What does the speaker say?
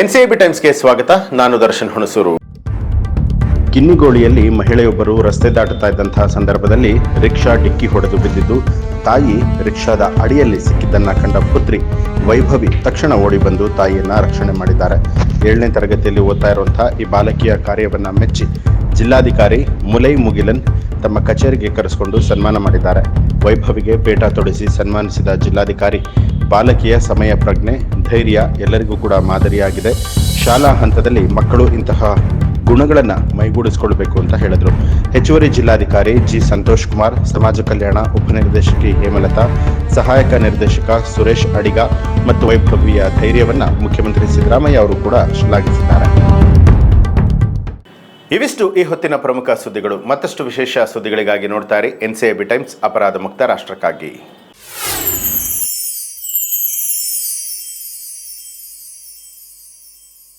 NCIB ಟೈಮ್ಸ್ಗೆ ಸ್ವಾಗತ. ನಾನು ದರ್ಶನ್ ಹುಣಸೂರು. ಕಿನ್ನಿಗೋಳಿಯಲ್ಲಿ ಮಹಿಳೆಯೊಬ್ಬರು ರಸ್ತೆ ದಾಟುತ್ತಾ ಇದ್ದಂತಹ ಸಂದರ್ಭದಲ್ಲಿ ರಿಕ್ಷಾ ಡಿಕ್ಕಿ ಹೊಡೆದು ಬಿದ್ದಿದ್ದು, ತಾಯಿ ರಿಕ್ಷಾದ ಅಡಿಯಲ್ಲಿ ಸಿಕ್ಕಿದ್ದನ್ನ ಕಂಡ ಪುತ್ರಿ ವೈಭವಿ ತಕ್ಷಣ ಓಡಿ ಬಂದು ತಾಯಿಯನ್ನ ರಕ್ಷಣೆ ಮಾಡಿದ್ದಾರೆ. ಏಳನೇ ತರಗತಿಯಲ್ಲಿ ಓದ್ತಾ ಇರುವಂತಹ ಈ ಬಾಲಕಿಯ ಕಾರ್ಯವನ್ನ ಮೆಚ್ಚಿ ಜಿಲ್ಲಾಧಿಕಾರಿ ಮುಲೈ ಮುಗಿಲನ್ ತಮ್ಮ ಕಚೇರಿಗೆ ಕರೆಸಿಕೊಂಡು ಸನ್ಮಾನ ಮಾಡಿದ್ದಾರೆ. ವೈಭವಿಗೆ ಪೇಟ ತೊಡಿಸಿ ಸನ್ಮಾನಿಸಿದ ಜಿಲ್ಲಾಧಿಕಾರಿ, ಬಾಲಕಿಯ ಸಮಯ ಪ್ರಜ್ಞೆ ಧೈರ್ಯ ಎಲ್ಲರಿಗೂ ಕೂಡ ಮಾದರಿಯಾಗಿದೆ. ಶಾಲಾ ಹಂತದಲ್ಲಿ ಮಕ್ಕಳು ಇಂತಹ ಗುಣಗಳನ್ನು ಮೈಗೂಡಿಸಿಕೊಳ್ಬೇಕು ಅಂತ ಹೇಳಿದರು. ಹೆಚ್ಚುವರಿ ಜಿಲ್ಲಾಧಿಕಾರಿ ಜಿ ಸಂತೋಷ್ ಕುಮಾರ್, ಸಮಾಜ ಕಲ್ಯಾಣ ಉಪನಿರ್ದೇಶಕಿ ಹೇಮಲತಾ, ಸಹಾಯಕ ನಿರ್ದೇಶಕ ಸುರೇಶ್ ಅಡಿಗ ಮತ್ತು ವೈಭವಿಯ ಧೈರ್ಯವನ್ನು ಮುಖ್ಯಮಂತ್ರಿ ಸಿದ್ದರಾಮಯ್ಯ ಅವರು ಕೂಡ ಶ್ಲಾಘಿಸಿದ್ದಾರೆ. ಇವಿಷ್ಟು ಈ ಹೊತ್ತಿನ ಪ್ರಮುಖ ಸುದ್ದಿಗಳು. ಮತ್ತಷ್ಟು ವಿಶೇಷ ಸುದ್ದಿಗಳಿಗಾಗಿ ನೋಡ್ತಾರೆ ಎನ್ಸಿಎಬಿ ಟೈಮ್ಸ್, ಅಪರಾಧ ಮುಕ್ತ ರಾಷ್ಟ್ರಕ್ಕಾಗಿ.